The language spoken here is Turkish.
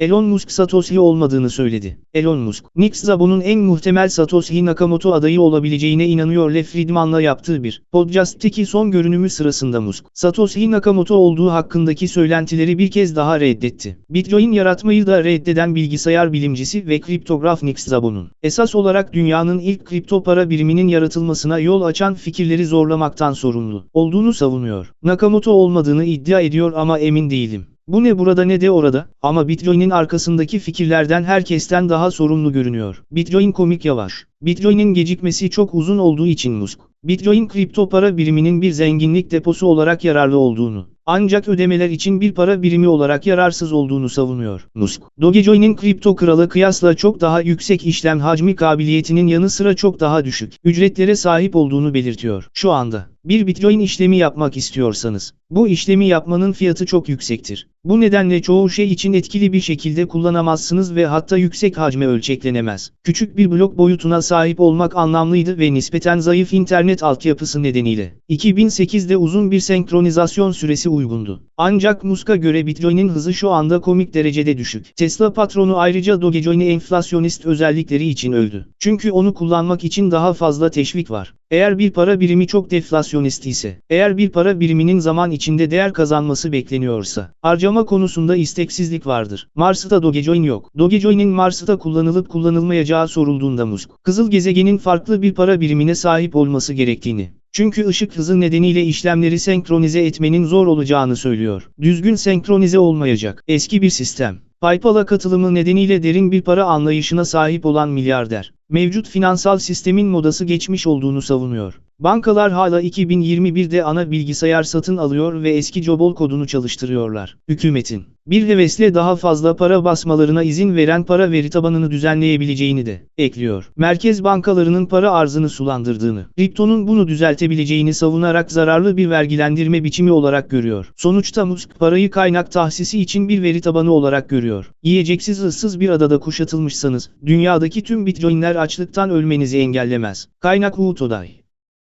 Elon Musk Satoshi olmadığını söyledi. Elon Musk, Nick Szabo'nun en muhtemel Satoshi Nakamoto adayı olabileceğine inanıyor Le Friedman'la yaptığı bir podcast'teki son görünümü sırasında Musk, Satoshi Nakamoto olduğu hakkındaki söylentileri bir kez daha reddetti. Bitcoin yaratmayı da reddeden bilgisayar bilimcisi ve kriptograf Nick Szabo'nun, esas olarak dünyanın ilk kripto para biriminin yaratılmasına yol açan fikirleri zorlamaktan sorumlu olduğunu savunuyor. Nakamoto olmadığını iddia ediyor ama emin değilim. Bu ne burada ne de orada, ama Bitcoin'in arkasındaki fikirlerden herkesten daha sorumlu görünüyor. Bitcoin komik yavaş. Bitcoin'in gecikmesi çok uzun olduğu için Musk, Bitcoin kripto para biriminin bir zenginlik deposu olarak yararlı olduğunu, ancak ödemeler için bir para birimi olarak yararsız olduğunu savunuyor. Musk, Dogecoin'in kripto kralı kıyasla çok daha yüksek işlem hacmi kabiliyetinin yanı sıra çok daha düşük ücretlere sahip olduğunu belirtiyor. Şu anda, bir Bitcoin işlemi yapmak istiyorsanız, bu işlemi yapmanın fiyatı çok yüksektir. Bu nedenle çoğu şey için etkili bir şekilde kullanamazsınız ve hatta yüksek hacme ölçeklenemez. Küçük bir blok boyutuna sahip olmak anlamlıydı ve nispeten zayıf internet altyapısı nedeniyle. 2008'de uzun bir senkronizasyon süresi uygundu. Ancak Musk'a göre Bitcoin'in hızı şu anda komik derecede düşük. Tesla patronu ayrıca Dogecoin'i enflasyonist özellikleri için öldü. Çünkü onu kullanmak için daha fazla teşvik var. Eğer bir para birimi çok deflasyonist ise, eğer bir para biriminin zaman içinde değer kazanması bekleniyorsa, harcama konusunda isteksizlik vardır. Mars'ta Dogecoin yok. Dogecoin'in Mars'ta kullanılıp kullanılmayacağı sorulduğunda Musk, Kızıl gezegenin farklı bir para birimine sahip olması gerektiğini, çünkü ışık hızı nedeniyle işlemleri senkronize etmenin zor olacağını söylüyor. Düzgün senkronize olmayacak. Eski bir sistem. PayPal'a katılımı nedeniyle derin bir para anlayışına sahip olan milyarder, mevcut finansal sistemin modası geçmiş olduğunu savunuyor. Bankalar hala 2021'de ana bilgisayar satın alıyor ve eski Cobol kodunu çalıştırıyorlar. Hükümetin, bir hevesle daha fazla para basmalarına izin veren para veri tabanını düzenleyebileceğini de ekliyor. Merkez bankalarının para arzını sulandırdığını, kriptonun bunu düzeltebileceğini savunarak zararlı bir vergilendirme biçimi olarak görüyor. Sonuçta Musk parayı kaynak tahsisi için bir veri tabanı olarak görüyor. Yiyeceksiz ıssız bir adada kuşatılmışsanız, dünyadaki tüm bitcoinler açlıktan ölmenizi engellemez. Kaynak Uğut Oday